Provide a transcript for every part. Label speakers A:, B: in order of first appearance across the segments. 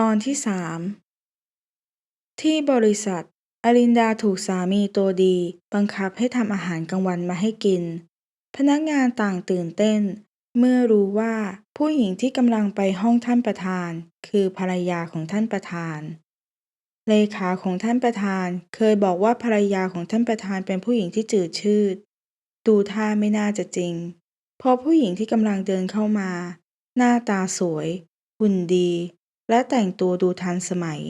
A: ตอนที่สามที่บริษัท อลินดาถูกสามีตัวดี บังคับให้ทำอาหารกลางวันมาให้กิน พนักงานต่างตื่นเต้น เมื่อรู้ว่าผู้หญิงที่กำลังไปห้องท่านประธาน คือภรรยาของท่านประธาน เลขาของท่านประธานเคยบอกว่าภรรยาของท่านประธานเป็นผู้หญิงที่จืดชืด ดูท่าไม่น่าจะจริง เพราะผู้หญิงที่กำลังเดินเข้ามา หน้าตาสวย หุ่นดี และแต่งตัวดูทันสมัย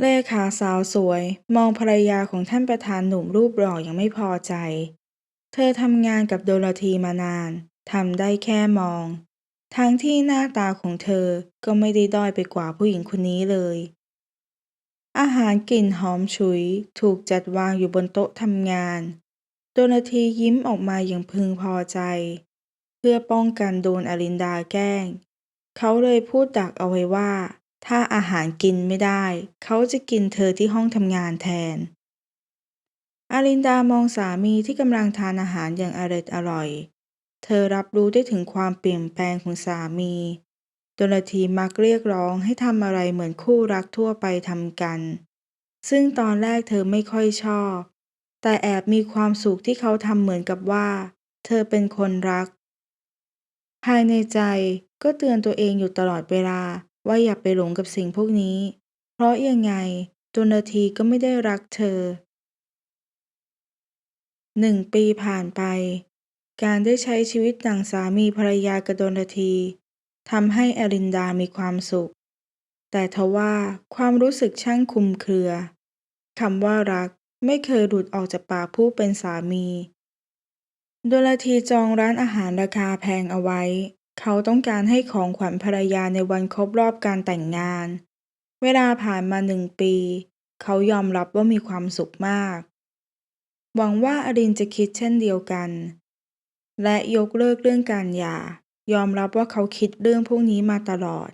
A: เลขาสาวสวย มองภรรยาของท่านประธานหนุ่มรูปหล่ออย่างไม่พอใจ เธอทำงานกับโดโรธีมานานทำได้แค่มอง ทั้งที่หน้าตาของเธอก็ไม่ได้ด้อยไปกว่าผู้หญิงคนนี้เลย อาหารกลิ่นหอมฉุย ถูกจัดวางอยู่บนโต๊ะทำงาน โดโรธียิ้มออกมาอย่างพึงพอใจ เพื่อป้องกันโดนอลินดาแกล้ง เขาเลยพูดดักเอาไว้ว่า ถ้าอาหารกินไม่ได้ เขาจะกินเธอที่ห้องทำงานแทนอลินดามองสามีที่กำลังทานอาหารอย่างอร็ดอร่อย เธอรับรู้ได้ถึงความเปลี่ยนแปลงของสามีโดโรธีมักเรียกร้องให้ทำอะไรเหมือนคู่รักทั่วไปทำกัน ซึ่งตอนแรกเธอไม่ค่อยชอบ แต่แอบมีความสุขที่เขาทำเหมือนกับว่า เธอเป็นคนรัก ภายในใจก็เตือนตัวเองอยู่ตลอดเวลาว่าอย่าไปหลงกับสิ่งพวกนี้ เพราะยังไงโดโรธีก็ไม่ได้รักเธอหนึ่งปีผ่านไป การได้ใช้ชีวิตดั่งสามีภรรยากับโดโรธีทำให้อลินดามีความสุข แต่ทว่าความรู้สึกช่างคุมเครือคำว่ารักไม่เคยหลุดออกจากปากผู้เป็นสามี โดโรธีจองร้านอาหารราคาแพงเอาไว้ เขาต้องการให้ของขวัญภรรยาในวันครบรอบการแต่งงาน เวลาผ่านมาหนึ่งปี เขายอมรับว่ามีความสุขมาก หวังว่าอรินจะคิดเช่นเดียวกัน และยกเลิกเรื่องการหย่า ยอมรับว่าเขาคิดเรื่องพวกนี้มาตลอด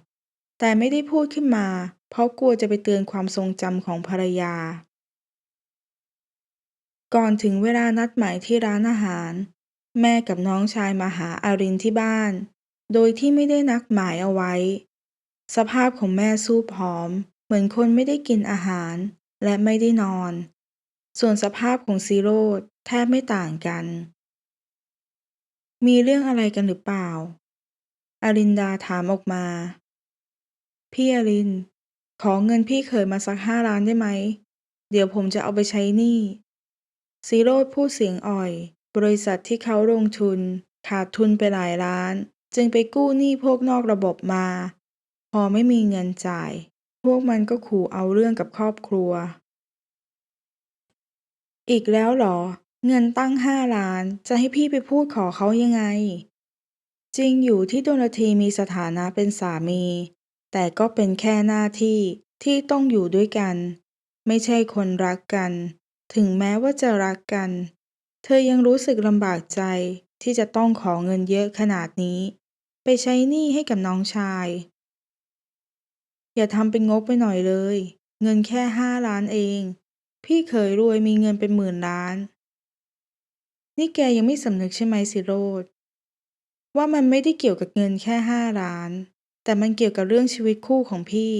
A: แต่ไม่ได้พูดขึ้นมา เพราะกลัวจะไปเตือนความทรงจำของภรรยา ก่อนถึงเวลานัดหมายที่ร้านอาหาร แม่กับน้องชายมาหาอารินที่บ้าน โดยที่ไม่ได้นัดหมายเอาไว้ สภาพของแม่สู้ผอม เหมือนคนไม่ได้กินอาหาร และไม่ได้นอน ส่วนสภาพของซีโรดแทบไม่ต่างกัน มีเรื่องอะไรกันหรือเปล่าอลินดาถามออกมา พี่อลิน ขอเงินพี่เขยมาสักห้าล้านได้ไหม เดี๋ยวผมจะเอาไปใช้หนี้ซีโรดพูดเสียงอ่อย บริษัทที่เขาลงทุน ขาดทุนไปหลายล้าน จึงไปกู้หนี้พวกนอกระบบมา พอไม่มีเงินจ่าย พวกมันก็ขู่เอาเรื่องกับครอบครัว อีกแล้วหรอ เงินตั้งห้าล้านจะให้พี่ไปพูดขอเขายังไง จริงอยู่ที่โดโรธีมีสถานะเป็นสามี แต่ก็เป็นแค่หน้าที่ที่ต้องอยู่ด้วยกัน ไม่ใช่คนรักกัน ถึงแม้ว่าจะรักกัน เธอยังรู้สึกลำบากใจที่จะต้องขอเงินเยอะขนาดนี้ ไปใช้หนี้ให้กับน้องชาย อย่าทำเป็นงกไปหน่อยเลย เงินแค่ห้าล้านเอง พี่เขยรวยมีเงินเป็นหมื่นล้าน นี่แกยังไม่สำนึกใช่ไหมสิโรดว่ามันไม่ได้เกี่ยวกับเงินแค่ห้าล้าน แต่มันเกี่ยวกับเรื่องชีวิตคู่ของพี่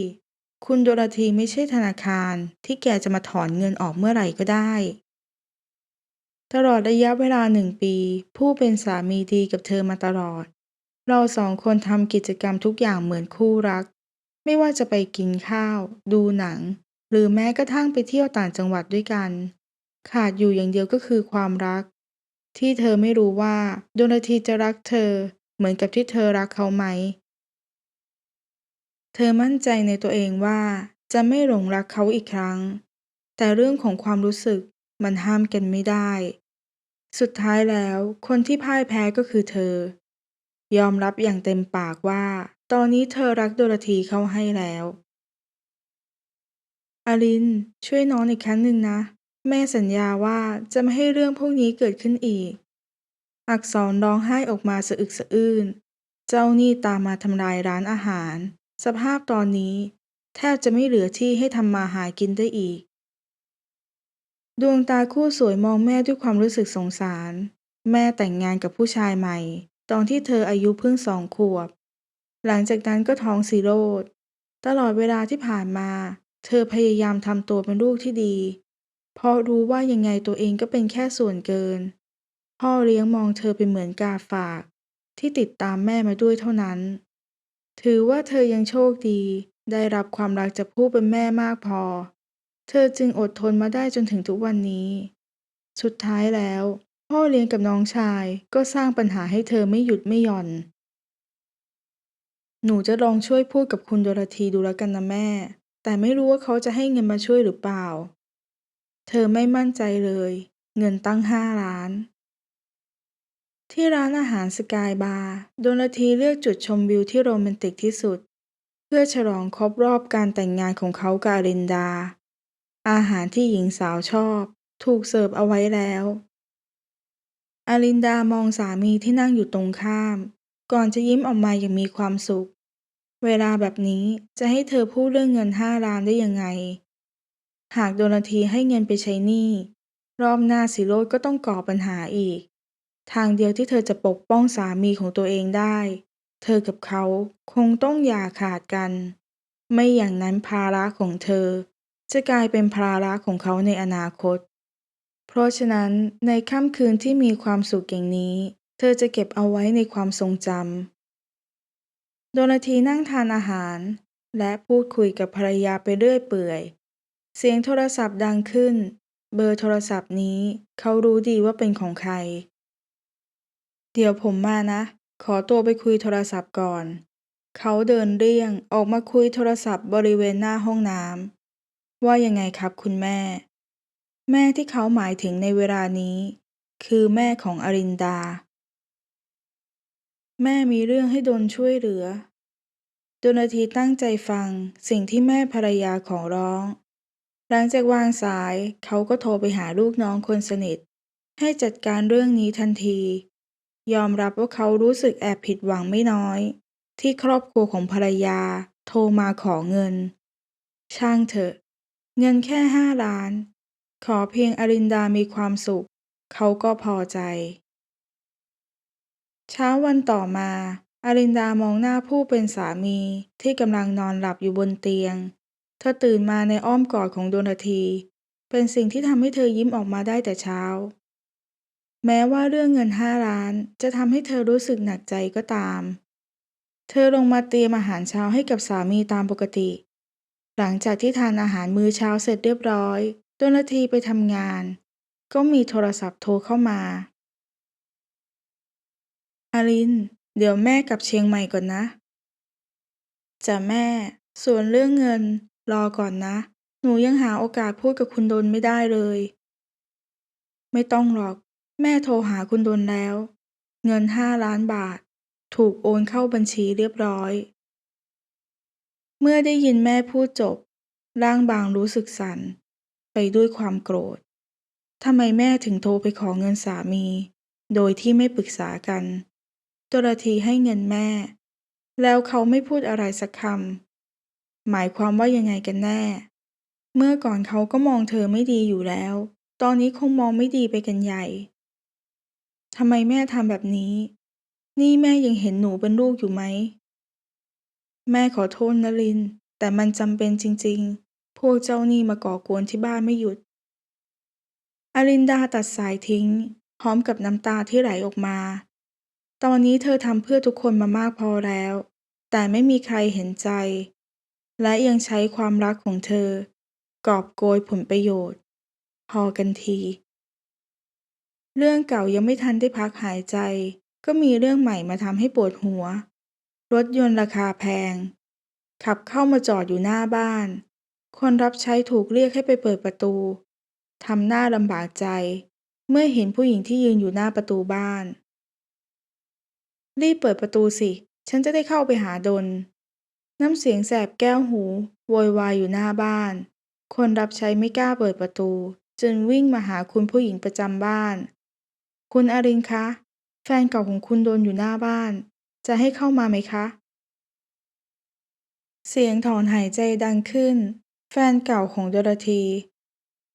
A: คุณโดโรธีไม่ใช่ธนาคารที่แกจะมาถอนเงินออกเมื่อไหร่ก็ได้ ตลอดระยะเวลาหนึ่งปี ผู้เป็นสามีดีกับเธอมาตลอด เราสองคนทำกิจกรรมทุกอย่างเหมือนคู่รัก ไม่ว่าจะไปกินข้าว ดูหนัง หรือแม้กระทั่งไปเที่ยวต่างจังหวัดด้วยกัน ขาดอยู่อย่างเดียวก็คือความรัก ที่เธอไม่รู้ว่าโดโรธีจะรักเธอ เหมือนกับที่เธอรักเขาไหม เธอมั่นใจในตัวเองว่าจะไม่หลงรักเขาอีกครั้ง แต่เรื่องของความรู้สึก มันห้ามกันไม่ได้ สุดท้ายแล้วคนที่พ่ายแพ้ก็คือเธอ ยอมรับอย่างเต็มปากว่า ตอนนี้เธอรักโดรธีเข้าให้แล้วอลินช่วยน้องอีกครั้งหนึ่งนะ แม่สัญญาว่าจะไม่ให้เรื่องพวกนี้เกิดขึ้นอีก อักษรร้องไห้ออกมาสะอึกสะอื้น เจ้าหนี้ตามมาทำลายร้านอาหาร สภาพตอนนี้ แทบจะไม่เหลือที่ให้ทำมาหากินได้อีก ดวงตาคู่สวยมองแม่ด้วยความรู้สึกสงสาร แม่แต่งงานกับผู้ชายใหม่ ตอนที่เธออายุเพิ่งสองขวบ หลังจากนั้นก็ท้องซีโรดตลอดเวลาที่ผ่านมา เธอพยายามทำตัวเป็นลูกที่ดี เพราะรู้ว่ายังไงตัวเองก็เป็นแค่ส่วนเกิน พ่อเลี้ยงมองเธอเป็นเหมือนกาฝาก ที่ติดตามแม่มาด้วยเท่านั้น ถือว่าเธอยังโชคดีได้รับความรักจากผู้เป็นแม่มากพอ เธอจึงอดทนมาได้จนถึงทุกวันนี้ สุดท้ายแล้ว พ่อเลี้ยงกับน้องชายก็สร้างปัญหาให้เธอไม่หยุดไม่หย่อน หนูจะลองช่วยพูดกับคุณโดรธีดูแล้วกันนะแม่ แต่ไม่รู้ว่าเขาจะให้เงินมาช่วยหรือเปล่า เธอไม่มั่นใจเลย เงินตั้งห้าล้าน ที่ร้านอาหารสกายบาร์โดนาทีเลือกจุดชมวิวที่โรแมนติกที่สุด เพื่อฉลองครบรอบการแต่งงานของเขากับอรินดา อาหารที่หญิงสาวชอบ ถูกเสิร์ฟเอาไว้แล้วอารินดามองสามีที่นั่งอยู่ตรงข้าม ก่อนจะยิ้มออกมาอย่างมีความสุข เวลาแบบนี้จะให้เธอพูดเรื่องเงินห้าล้านได้ยังไง หากโดนาทีให้เงินไปใช้หนี้รอบหน้าสิโรดก็ต้องก่อปัญหาอีก ทางเดียวที่เธอจะปกป้องสามีของตัวเองได้ เธอกับเขาคงต้องอย่าขาดกัน ไม่อย่างนั้นภาระของเธอ จะกลายเป็นภาระของเขาในอนาคต เพราะฉะนั้นในค่ำคืนที่มีความสุขอย่างนี้ เธอจะเก็บเอาไว้ในความทรงจำโดนาทีนั่งทานอาหาร และพูดคุยกับภรรยาไปเรื่อยเปื่อย เสียงโทรศัพท์ดังขึ้น เบอร์โทรศัพท์นี้เขารู้ดีว่าเป็นของใคร เดี๋ยวผมมานะ ขอตัวไปคุยโทรศัพท์ก่อน เขาเดินเรี่ยงออกมาคุยโทรศัพท์บริเวณหน้าห้องน้ำ ว่ายังไงครับคุณแม่ แม่ที่เขาหมายถึงในเวลานี้ คือแม่ของอรินดา แม่มีเรื่องให้ดนช่วยเหลือดนาทีตั้งใจฟังสิ่งที่แม่ภรรยาของร้อง หลังจากวางสายเขาก็โทรไปหาลูกน้องคนสนิท ให้จัดการเรื่องนี้ทันที ยอมรับว่าเขารู้สึกแอบผิดหวังไม่น้อย ที่ครอบครัวของภรรยาโทรมาขอเงิน ช่างเถอะ เงินแค่ห้าล้าน ขอเพียงอรินดามีความสุข เขาก็พอใจ เช้าวันต่อมาอารินดามองหน้าผู้เป็นสามีที่กำลังนอนหลับอยู่บนเตียง เธอตื่นมาในอ้อมกอดของโดนาที เป็นสิ่งที่ทำให้เธอยิ้มออกมาได้แต่เช้า แม้ว่าเรื่องเงินห้าล้านจะทำให้เธอรู้สึกหนักใจก็ตาม เธอลงมาเตรียมอาหารเช้าให้กับสามีตามปกติ หลังจากที่ทานอาหารมื้อเช้าเสร็จเรียบร้อยโดนาทีไปทำงาน ก็มีโทรศัพท์โทรเข้ามาอาริน เดี๋ยวแม่กลับเชียงใหม่ก่อนนะ จะแม่ ส่วนเรื่องเงิน รอก่อนนะ หนูยังหาโอกาสพูดกับคุณดนไม่ได้เลย ไม่ต้องหรอก แม่โทรหาคุณดนแล้ว เงินห้าล้านบาท ถูกโอนเข้าบัญชีเรียบร้อย เมื่อได้ยินแม่พูดจบ ร่างบางรู้สึกสั่น ไปด้วยความโกรธ ทำไมแม่ถึงโทรไปขอเงินสามี โดยที่ไม่ปรึกษากันโดราธีให้เงินแม่ แล้วเขาไม่พูดอะไรสักคำ หมายความว่ายังไงกันแน่ เมื่อก่อนเขาก็มองเธอไม่ดีอยู่แล้ว ตอนนี้คงมองไม่ดีไปกันใหญ่ ทำไมแม่ทำแบบนี้ นี่แม่ยังเห็นหนูเป็นลูกอยู่ไหม แม่ขอโทษนลิน แต่มันจำเป็นจริงๆ พวกเจ้านี่มาก่อกวนที่บ้านไม่หยุด อลินดาตัดสายทิ้ง พร้อมกับน้ำตาที่ไหลออกมา ตอนนี้เธอทำเพื่อทุกคนมามากพอแล้ว แต่ไม่มีใครเห็นใจ และยังใช้ความรักของเธอ กอบโกยผลประโยชน์ พอกันที เรื่องเก่ายังไม่ทันได้พักหายใจ ก็มีเรื่องใหม่มาทำให้ปวดหัว รถยนต์ราคาแพง ขับเข้ามาจอดอยู่หน้าบ้าน คนรับใช้ถูกเรียกให้ไปเปิดประตู ทำหน้าลำบากใจ เมื่อเห็นผู้หญิงที่ยืนอยู่หน้าประตูบ้าน รีบเปิดประตูสิ ฉันจะได้เข้าไปหาดน น้ำเสียงแสบแก้วหูโวยวายอยู่หน้าบ้าน คนรับใช้ไม่กล้าเปิดประตู จึงวิ่งมาหาคุณผู้หญิงประจำบ้าน คุณอรินคะ แฟนเก่าของคุณโดนอยู่หน้าบ้าน จะให้เข้ามาไหมคะ เสียงถอนหายใจดังขึ้น แฟนเก่าของโดโรธี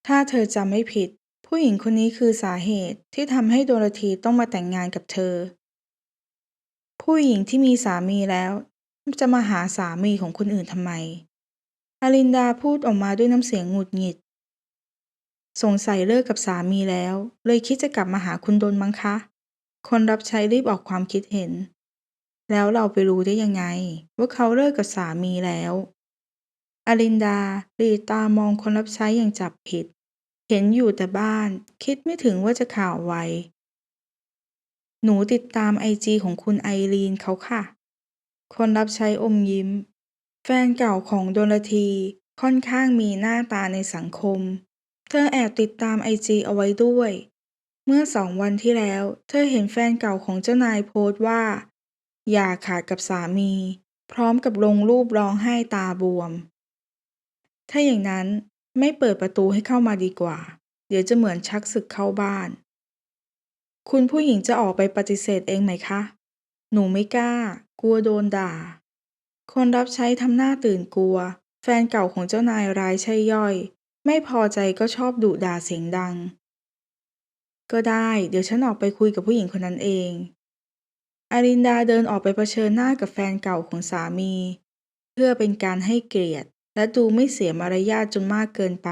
A: ถ้าเธอจำไม่ผิด ผู้หญิงคนนี้คือสาเหตุที่ทำให้โดโรธีต้องมาแต่งงานกับเธอ ผู้หญิงที่มีสามีแล้ว จะมาหาสามีของคนอื่นทำไม อลินดาพูดออกมาด้วยน้ำเสียงหงุดหงิด สงสัยเลิกกับสามีแล้ว เลยคิดจะกลับมาหาคุณดนมั้งคะ คนรับใช้รีบออกความคิดเห็น แล้วเราไปรู้ได้ยังไง ว่าเขาเลิกกับสามีแล้ว อลินดาหลีตามองคนรับใช้อย่างจับผิด เห็นอยู่แต่บ้าน คิดไม่ถึงว่าจะข่าวไว หนูติดตามไอจีของคุณไอรีนเขาค่ะ คนรับใช้อมยิ้ม แฟนเก่าของโดลทีค่อนข้างมีหน้าตาในสังคม เธอแอบติดตามไอจีเอาไว้ด้วย เมื่อสองวันที่แล้ว เธอเห็นแฟนเก่าของเจ้านายโพสต์ว่า อย่าขาดกับสามี พร้อมกับลงรูปร้องไห้ตาบวม ถ้าอย่างนั้นไม่เปิดประตูให้เข้ามาดีกว่า เดี๋ยวจะเหมือนชักศึกเข้าบ้าน คุณผู้หญิงจะออกไปปฏิเสธเองไหมคะ หนูไม่กล้า กลัวโดนด่า คนรับใช้ทำหน้าตื่นกลัว แฟนเก่าของเจ้านายร้ายใช่ย่อย ไม่พอใจก็ชอบดุด่าเสียงดัง ก็ได้ เดี๋ยวฉันออกไปคุยกับผู้หญิงคนนั้นเอง อารินดาเดินออกไปเผชิญหน้ากับแฟนเก่าของสามี เพื่อเป็นการให้เกียรติ และดูไม่เสียมารยาทจนมากเกินไป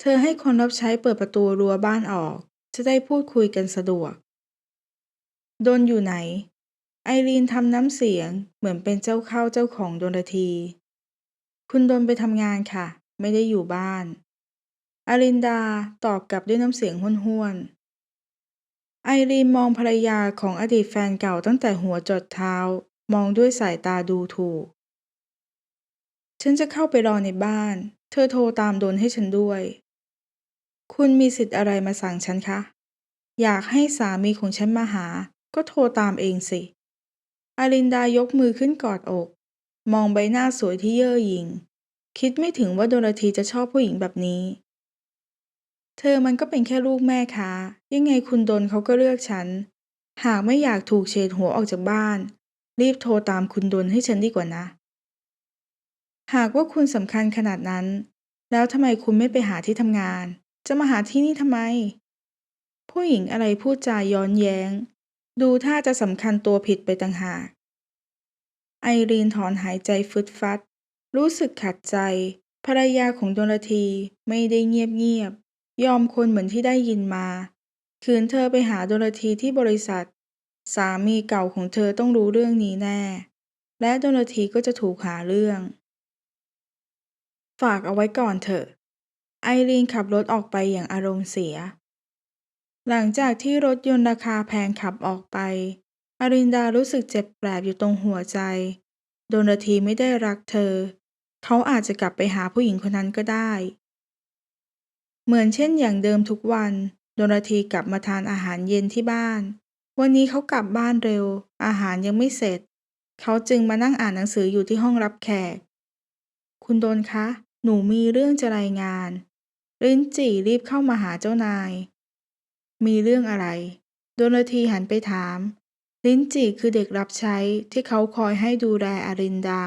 A: เธอให้คนรับใช้เปิดประตูรั้วบ้านออก จะได้พูดคุยกันสะดวก โดนอยู่ไหน ไอรีนทำน้ำเสียงเหมือนเป็นเจ้าเข้าเจ้าของโดนที คุณโดนไปทำงานค่ะ ไม่ได้อยู่บ้านอารินดาตอบกลับด้วยน้ำเสียงห้วนๆ ไอรีนมองภรรยาของอดีตแฟนเก่าตั้งแต่หัวจดเท้า มองด้วยสายตาดูถูก ฉันจะเข้าไปรอในบ้าน เธอโทรตามโดนให้ฉันด้วย คุณมีสิทธิ์อะไรมาสั่งฉันคะ อยากให้สามีของฉันมาหา ก็โทรตามเองสิ อารินดายกมือขึ้นกอดอก มองใบหน้าสวยที่เย่อหยิ่ง คิดไม่ถึงว่าโดโรธีจะชอบผู้หญิงแบบนี้ เธอมันก็เป็นแค่ลูกแม่ค้า ยังไงคุณดนเขาก็เลือกฉัน หากไม่อยากถูกเฉดหัวออกจากบ้าน รีบโทรตามคุณดนให้ฉันดีกว่านะ หากว่าคุณสำคัญขนาดนั้น แล้วทำไมคุณไม่ไปหาที่ทำงาน จะมาหาที่นี่ทำไม ผู้หญิงอะไรพูดจาย้อนแย้ง ดูท่าจะสำคัญตัวผิดไปต่างหาก ไอรีนถอนหายใจฟึดฟัด รู้สึกขัดใจ ภรรยาของโดลทีไม่ได้เงียบๆยบ ยอมคนเหมือนที่ได้ยินมา คืนเธอไปหาโดลทีที่บริษัท สามีเก่าของเธอต้องรู้เรื่องนี้แน่ และโดลทีก็จะถูกหาเรื่อง ฝากเอาไว้ก่อนเถอะ ไอรีนขับรถออกไปอย่างอารมณ์เสีย หลังจากที่รถยนต์ราคาแพงขับออกไปอารินดารู้สึกเจ็บแปลบอยู่ตรงหัวใจ โดนทีไม่ได้รักเธอ เขาอาจจะกลับไปหาผู้หญิงคนนั้นก็ได้ เหมือนเช่นอย่างเดิมทุกวันโดนทีกลับมาทานอาหารเย็นที่บ้าน วันนี้เขากลับบ้านเร็ว อาหารยังไม่เสร็จ เขาจึงมานั่งอ่านหนังสืออยู่ที่ห้องรับแขก คุณโดนคะ หนูมีเรื่องจะรายงานลิ้นจี่รีบเข้ามาหาเจ้านาย มีเรื่องอะไรโดนทีหันไปถามลิ้นจี่คือเด็กรับใช้ที่เขาคอยให้ดูแลอารินดา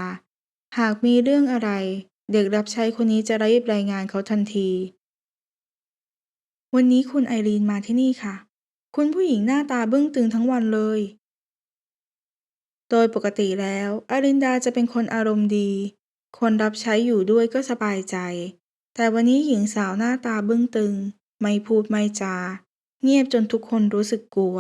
A: หากมีเรื่องอะไร เด็กรับใช้คนนี้จะรีบรายงานเขาทันที วันนี้คุณไอรีนมาที่นี่ค่ะ คุณผู้หญิงหน้าตาบึ้งตึงทั้งวันเลย โดยปกติแล้วอารินดาจะเป็นคนอารมณ์ดี คนรับใช้อยู่ด้วยก็สบายใจ แต่วันนี้หญิงสาวหน้าตาบึ้งตึง ไม่พูดไม่จา เงียบจนทุกคนรู้สึกกลัว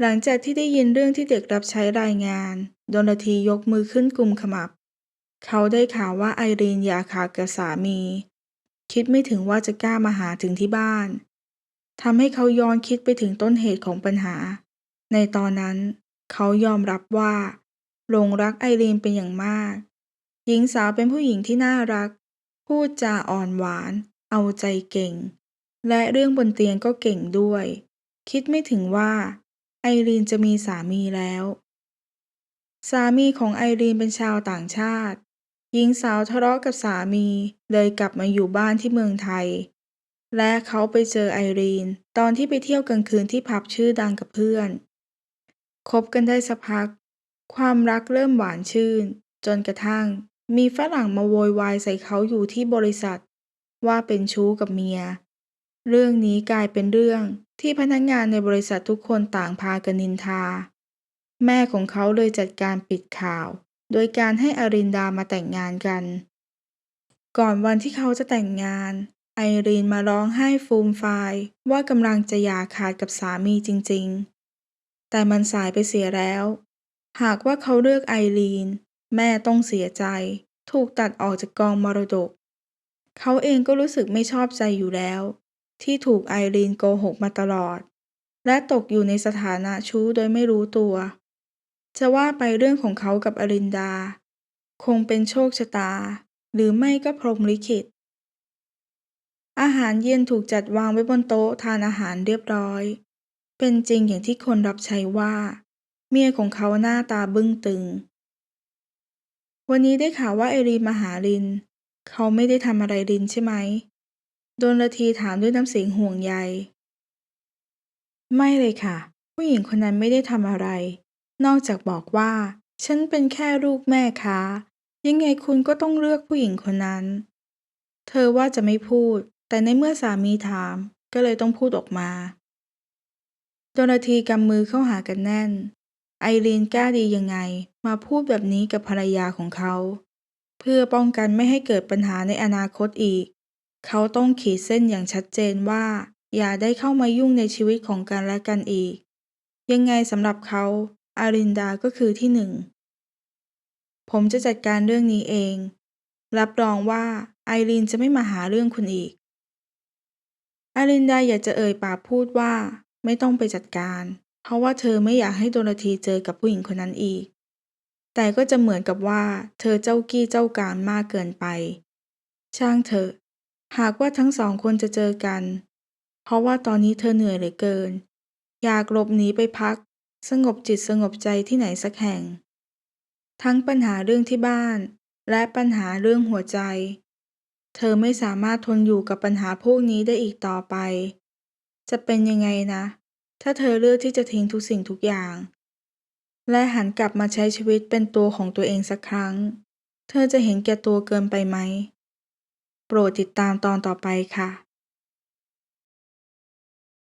A: หลังจากที่ได้ยินเรื่องที่เด็กรับใช้รายงานโดนทียกมือขึ้นกลุ่มขมับ เขาได้ข่าวว่าไอรีนอยาขาดกับสามี คิดไม่ถึงว่าจะกล้ามาหาถึงที่บ้านทำให้เขาย้อนคิดไปถึงต้นเหตุของปัญหา ในตอนนั้น เขายอมรับว่าหลงรักไอรีนเป็นอย่างมาก หญิงสาวเป็นผู้หญิงที่น่ารัก พูดจาอ่อนหวาน เอาใจเก่ง และเรื่องบนเตียงก็เก่งด้วย คิดไม่ถึงว่า ไอรีนจะมีสามีแล้ว สามีของไอรีนเป็นชาวต่างชาติ หญิงสาวทะเลาะกับสามีเลยกลับมาอยู่บ้านที่เมืองไทย และเขาไปเจอไอรีน ตอนที่ไปเที่ยวกลางคืนที่ผับชื่อดังกับเพื่อน คบกันได้สักพัก ความรักเริ่มหวานชื่น จนกระทั่งมีฝรั่งมาโวยวายใส่เขาอยู่ที่บริษัท ว่าเป็นชู้กับเมีย เรื่องนี้กลายเป็นเรื่องที่พนักงานในบริษัททุกคนต่างพากันนินทา แม่ของเขาเลยจัดการปิดข่าว โดยการให้อรินดามาแต่งงานกัน ก่อนวันที่เขาจะแต่งงาน ไอรีนมาร้องไห้ฟูมฟายว่ากำลังจะหย่าขาดกับสามีจริงๆ แต่มันสายไปเสียแล้ว หากว่าเขาเลือกไอรีน แม่ต้องเสียใจ ถูกตัดออกจากกองมรดก เขาเองก็รู้สึกไม่ชอบใจอยู่แล้ว ที่ถูกไอรีนโกหกมาตลอด และตกอยู่ในสถานะชู้โดยไม่รู้ตัว จะว่าไปเรื่องของเขากับอรินดา คงเป็นโชคชะตา หรือไม่ก็พรหมลิขิต อาหารเย็นถูกจัดวางไว้บนโต๊ะทานอาหารเรียบร้อย เป็นจริงอย่างที่คนรับใช้ว่า เมียของเขาหน้าตาบึ้งตึง วันนี้ได้ข่าวว่าไอรีมาหาลิน เขาไม่ได้ทำอะไรลินใช่ไหมโดนละทีถามด้วยน้ำเสียงห่วงใย ไม่เลยค่ะ ผู้หญิงคนนั้นไม่ได้ทำอะไร นอกจากบอกว่า ฉันเป็นแค่ลูกแม่ค้า ยังไงคุณก็ต้องเลือกผู้หญิงคนนั้น เธอว่าจะไม่พูด แต่ในเมื่อสามีถาม ก็เลยต้องพูดออกมาโดนทีกำมือเข้าหากันแน่น ไอรีนกล้าดียังไง มาพูดแบบนี้กับภรรยาของเขา เพื่อป้องกันไม่ให้เกิดปัญหาในอนาคตอีก เขาต้องขีดเส้นอย่างชัดเจนว่า อย่าได้เข้ามายุ่งในชีวิตของกันและกันอีก ยังไงสำหรับเขา อารินดาก็คือที่หนึ่ง ผมจะจัดการเรื่องนี้เอง รับรองว่าไอรีนจะไม่มาหาเรื่องคุณอีก อารินดาอยากจะเอ่ยปากพูดว่าไม่ต้องไปจัดการ เพราะว่าเธอไม่อยากให้โดนาทีเจอกับผู้หญิงคนนั้นอีก แต่ก็จะเหมือนกับว่า เธอเจ้ากี้เจ้าการมากเกินไป ช่างเถอะ หากว่าทั้งสองคนจะเจอกัน เพราะว่าตอนนี้เธอเหนื่อยเหลือเกิน อยากหลบหนีไปพัก สงบจิตสงบใจที่ไหนสักแห่ง ทั้งปัญหาเรื่องที่บ้าน และปัญหาเรื่องหัวใจ เธอไม่สามารถทนอยู่กับปัญหาพวกนี้ได้อีกต่อไป จะเป็นยังไงนะ ถ้าเธอเลือกที่จะทิ้งทุกสิ่งทุกอย่าง และหันกลับมาใช้ชีวิตเป็นตัวของตัวเองสักครั้ง เธอจะเห็นแก่ตัวเกินไปไหม โปรดติดตามตอนต่อไปค่ะ